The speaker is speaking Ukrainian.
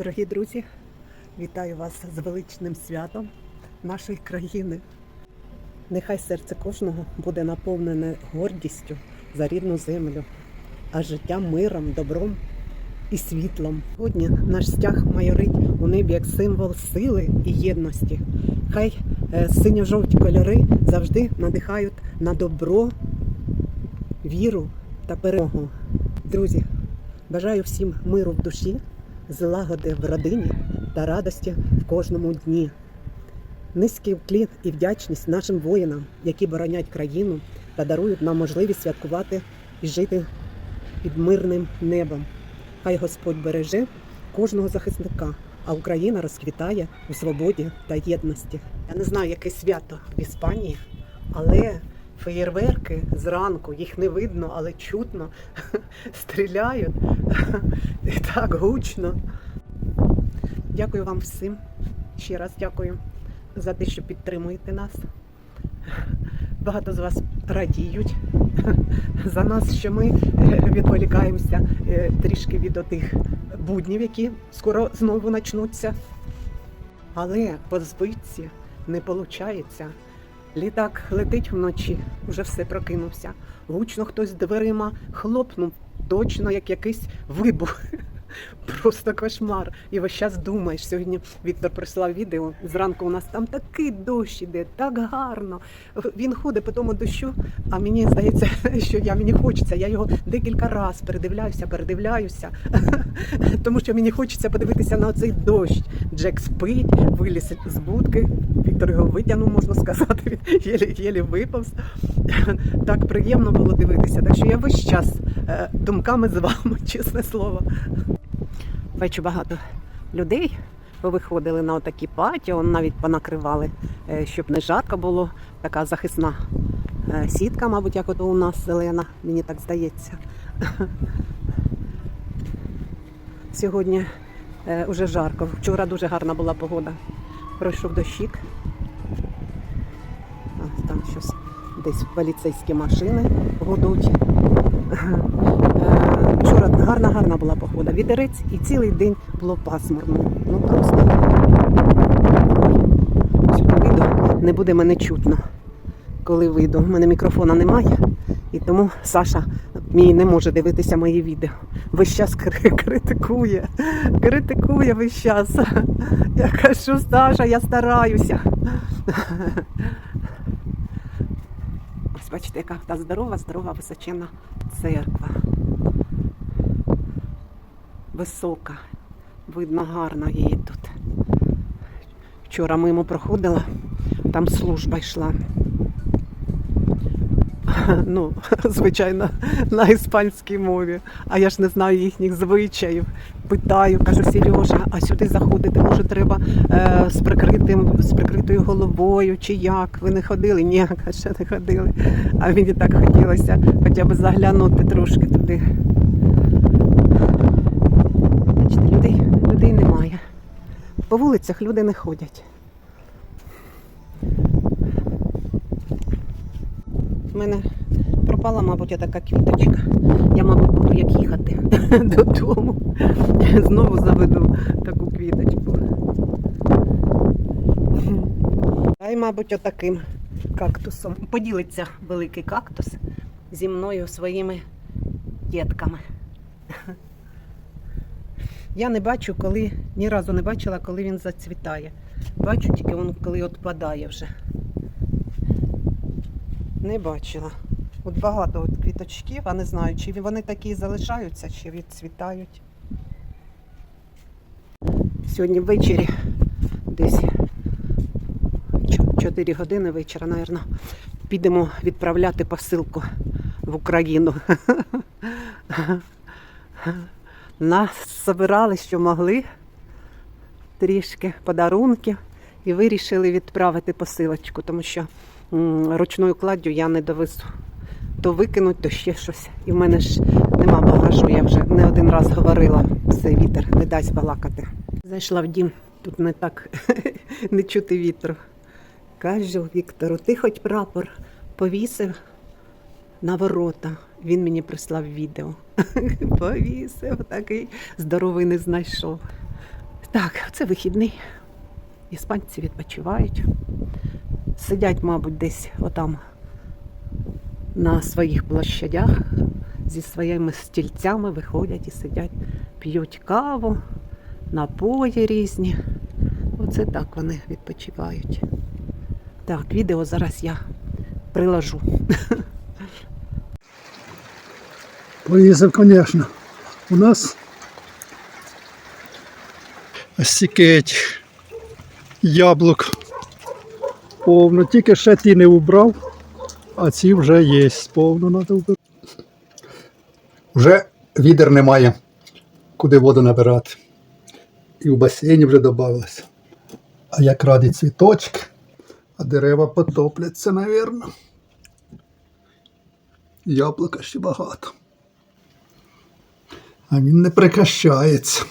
Дорогі друзі, вітаю вас з величним святом нашої країни. Нехай серце кожного буде наповнене гордістю за рідну землю, а життя миром, добром і світлом. Сьогодні наш стяг майорить у небі як символ сили і єдності. Хай е, синьо-жовті кольори завжди надихають на добро, віру та перемогу. Друзі, бажаю всім миру в душі, злагоди в родині та радості в кожному дні. Низький вклін і вдячність нашим воїнам, які боронять країну та дарують нам можливість святкувати і жити під мирним небом. Хай Господь береже кожного захисника, а Україна розквітає у свободі та єдності. Я не знаю, яке свято в Іспанії, але феєрверки зранку, їх не видно, але чутно стріляють і так гучно. Дякую вам всім. Ще раз дякую за те, що підтримуєте нас. Багато з вас радіють за нас, що ми відволікаємося е, трішки від отих буднів, які скоро знову почнуться. Але по збитці не виходить. Літак летить вночі, вже все прокинувся. Гучно хтось дверима хлопнув, точно як якийсь вибух. Просто кошмар. І весь час думаєш. Сьогодні Віктор прислав відео. Зранку у нас там такий дощ іде, так гарно. Він ходить по тому дощу, а мені здається, що я мені хочеться. Я його декілька разів передивляюся, передивляюся. Тому що мені хочеться подивитися на цей дощ. Джек спить, виліз з будки. Віктор його витягнув, можна сказати, єлі-єлі виповз. Так приємно було дивитися. Так що я весь час е, думками з вами, чесне слово. Бачу багато людей повиходили на отакі патіо, навіть понакривали, е, щоб не жарко було. Така захисна е, сітка, мабуть, як ото у нас зелена, мені так здається. Сьогодні уже жарко. Вчора дуже гарна була погода. Пройшов дощик. А, Там щось десь поліцейські машини гудуть. Е, Вчора гарна гарна була погода. Вітерець і цілий день було пасмурно. Ну просто вийду, не буде мене чутно, коли вийду. У мене мікрофона немає, і тому Саша мій не може дивитися мої відео. Весь час критикує, критикує весь час. Я кажу, Саша, я стараюся. Ось бачите, яка та здорова, здорова, височенна церква. Висока. Видно гарно її тут. Вчора мимо проходила, там служба йшла. Ну, звичайно, на іспанській мові. А я ж не знаю їхніх звичаїв. Питаю, кажу, Сережа, а сюди заходити, може, треба е, з, прикритим, з прикритою головою чи як? Ви не ходили? Ні, каже, не ходили. А мені так хотілося хоча б заглянути трошки туди. Бачите, людей, людей немає. По вулицях люди не ходять. У мене пропала, мабуть, така квіточка. Я, мабуть, буду як їхати додому. Знову заведу таку квіточку. А й, мабуть, отаким кактусом. Поділиться великий кактус зі мною своїми дітками. Я не бачу, коли ні разу не бачила, коли він зацвітає. Бачу тільки він, коли відпадає вже. Не бачила. От багато от квіточків, а не знаю, чи вони такі залишаються, чи відцвітають. Сьогодні ввечері десь 4 години вечора, мабуть, підемо відправляти посилку в Україну. Нас збирали, що могли трішки подарунків і вирішили відправити посилочку, тому що ручною кладдю я не довезу. То викинуть, то ще щось. І в мене ж нема багажу, я вже не один раз говорила, цей вітер не дасть балакати. Зайшла в дім, тут не так не чути вітру. Кажу Віктору, ти хоч прапор повісив на ворота. Він мені прислав відео. Повісив, такий здоровий не знайшов. Так, це вихідний. Іспанці відпочивають. Сидять, мабуть, десь отам на своїх площадях зі своїми стільцями виходять і сидять, п'ють каву, напої різні. Оце так вони відпочивають. Так, відео зараз я приложу. Поїздив, звісно. У нас стільки яблук повно. Тільки ще ті не убрав, а ці вже є. Треба вбирати. Вже відер немає, куди воду набирати. І в басейні вже додавалося. А як раді цвіточки, а дерева потопляться, мабуть. Яблука ще багато. А він не прекращається.